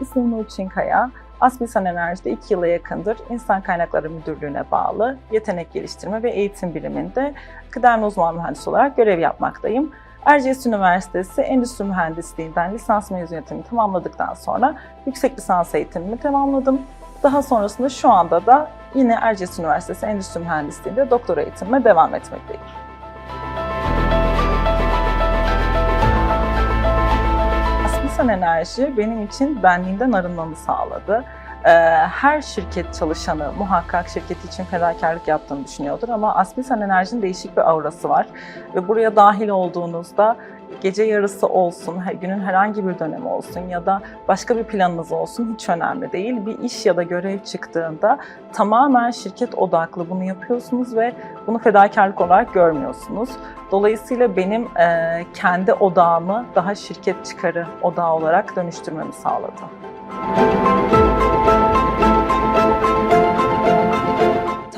İsmim Nurçin Kaya. Aspilsan Enerji'de 2 yıla yakındır İnsan Kaynakları Müdürlüğü'ne bağlı yetenek geliştirme ve eğitim biriminde kıdemli uzman mühendis olarak görev yapmaktayım. Erciyes Üniversitesi Endüstri Mühendisliğinden lisans mezuniyetimi tamamladıktan sonra yüksek lisans eğitimimi tamamladım. Daha sonrasında şu anda da yine Erciyes Üniversitesi Endüstri Mühendisliği'nde doktora eğitimime devam etmekteyim. Aspilsan Enerji benim için benliğimden arınmamı sağladı. Ee, Her şirket çalışanı muhakkak şirketi için fedakarlık yaptığını düşünüyordur ama Aspilsan Enerji'nin değişik bir aurası var. Ve buraya dahil olduğunuzda gece yarısı olsun, günün herhangi bir dönemi olsun ya da başka bir planınız olsun hiç önemli değil. Bir iş ya da görev çıktığında tamamen şirket odaklı bunu yapıyorsunuz ve bunu fedakarlık olarak görmüyorsunuz. Dolayısıyla benim eee, kendi odağımı daha şirket çıkarı odağı olarak dönüştürmemi sağladı.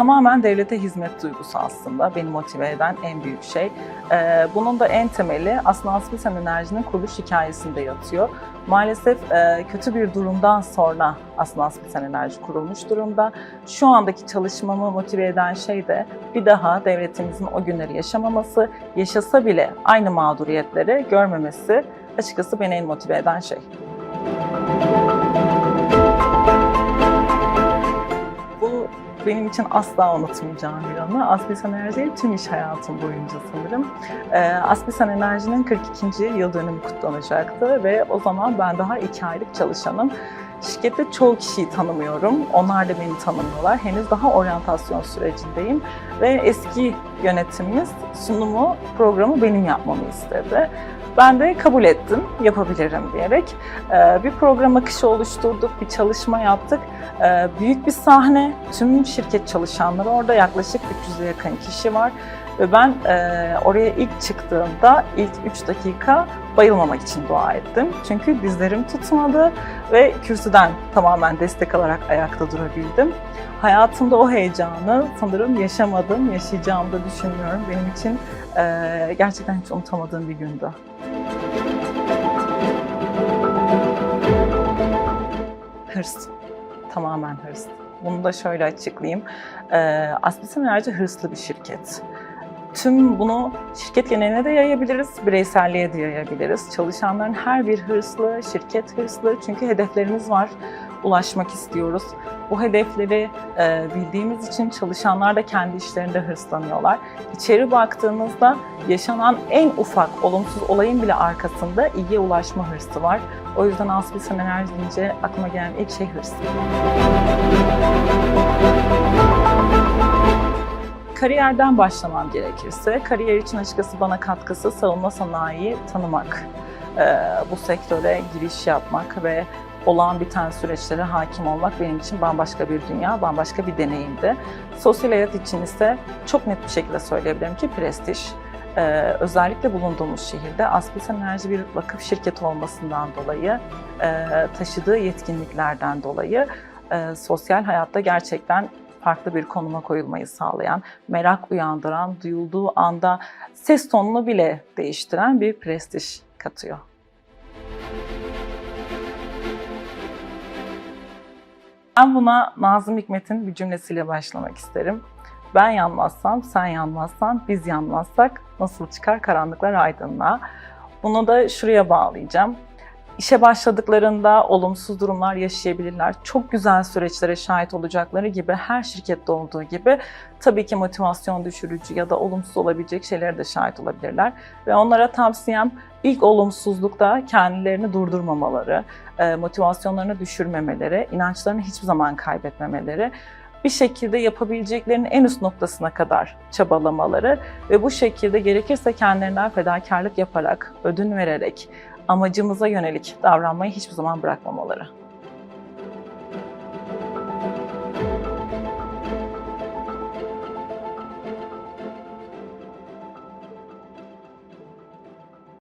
Tamamen devlete hizmet duygusu aslında beni motive eden en büyük şey. Ee, bunun da en temeli aslında Aspilsan Enerji'nin kuruluş hikayesinde yatıyor. Maalesef e, kötü bir durumdan sonra aslında Aspilsan Enerji kurulmuş durumda. Şu andaki çalışmamı motive eden şey de bir daha devletimizin o günleri yaşamaması, yaşasa bile aynı mağduriyetleri görmemesi açıkçası beni en motive eden şey. Bu benim için asla unutmayacağım bir anı. Aspilsan Enerji'ye tüm iş hayatım boyunca sanırım. Ee, Aspilsan Enerji'nin 42. yıl dönümü kutlanacaktı ve o zaman ben daha iki aylık çalışanım. Şirkette çoğu kişiyi tanımıyorum. Onlar da beni tanımıyorlar. Henüz daha oryantasyon sürecindeyim. Ve eski yönetimimiz sunumu, programı benim yapmamı istedi. Ben de kabul ettim, yapabilirim diyerek. Ee, bir program akışı oluşturduk, bir çalışma yaptık. Ee, büyük bir sahne, tüm şirket çalışanları orada yaklaşık 300'e yakın kişi var. Ve ben e, oraya ilk çıktığımda ilk 3 dakika bayılmamak için dua ettim. Çünkü dizlerim tutmadı ve kürsüden tamamen destek alarak ayakta durabildim. Hayatımda o heyecanı sanırım yaşamadım, yaşayacağımı da düşünmüyorum. Benim için e, gerçekten hiç unutamadığım bir gündü. Hırs. Tamamen hırs. Bunu da şöyle açıklayayım. Aspilsan Enerji hırslı bir şirket. Tüm bunu şirket geneline de yayabiliriz, bireyselliğe de yayabiliriz. Çalışanların her bir hırslı, şirket hırslı çünkü hedeflerimiz var, ulaşmak istiyoruz. Bu hedefleri e, bildiğimiz için çalışanlar da kendi işlerinde hırslanıyorlar. İçeri baktığımızda yaşanan en ufak olumsuz olayın bile arkasında iyiye ulaşma hırsı var. O yüzden Aspilsan Enerji deyince aklıma gelen ilk şey hırs. Kariyerden başlamam gerekirse, kariyer için açıkçası bana katkısı savunma sanayiyi tanımak, Ee, bu sektöre giriş yapmak ve olan biten süreçlere hakim olmak benim için bambaşka bir dünya, bambaşka bir deneyimdi. Sosyal hayat için ise çok net bir şekilde söyleyebilirim ki prestij. Ee, özellikle bulunduğumuz şehirde Aspilsan Enerji bir vakıf şirketi olmasından dolayı, e, taşıdığı yetkinliklerden dolayı e, sosyal hayatta gerçekten farklı bir konuma koyulmayı sağlayan, merak uyandıran, duyulduğu anda ses tonunu bile değiştiren bir prestij katıyor. Ben buna Nazım Hikmet'in bir cümlesiyle başlamak isterim. Ben yanmazsam, sen yanmazsan, biz yanmazsak nasıl çıkar karanlıklar aydınlığa? Bunu da şuraya bağlayacağım. İşe başladıklarında olumsuz durumlar yaşayabilirler. Çok güzel süreçlere şahit olacakları gibi her şirkette olduğu gibi tabii ki motivasyon düşürücü ya da olumsuz olabilecek şeylere de şahit olabilirler. Ve onlara tavsiyem ilk olumsuzlukta kendilerini durdurmamaları, e, motivasyonlarını düşürmemeleri, inançlarını hiçbir zaman kaybetmemeleri, bir şekilde yapabileceklerinin en üst noktasına kadar çabalamaları ve bu şekilde gerekirse kendilerinden fedakarlık yaparak, ödün vererek, amacımıza yönelik davranmayı hiçbir zaman bırakmamaları.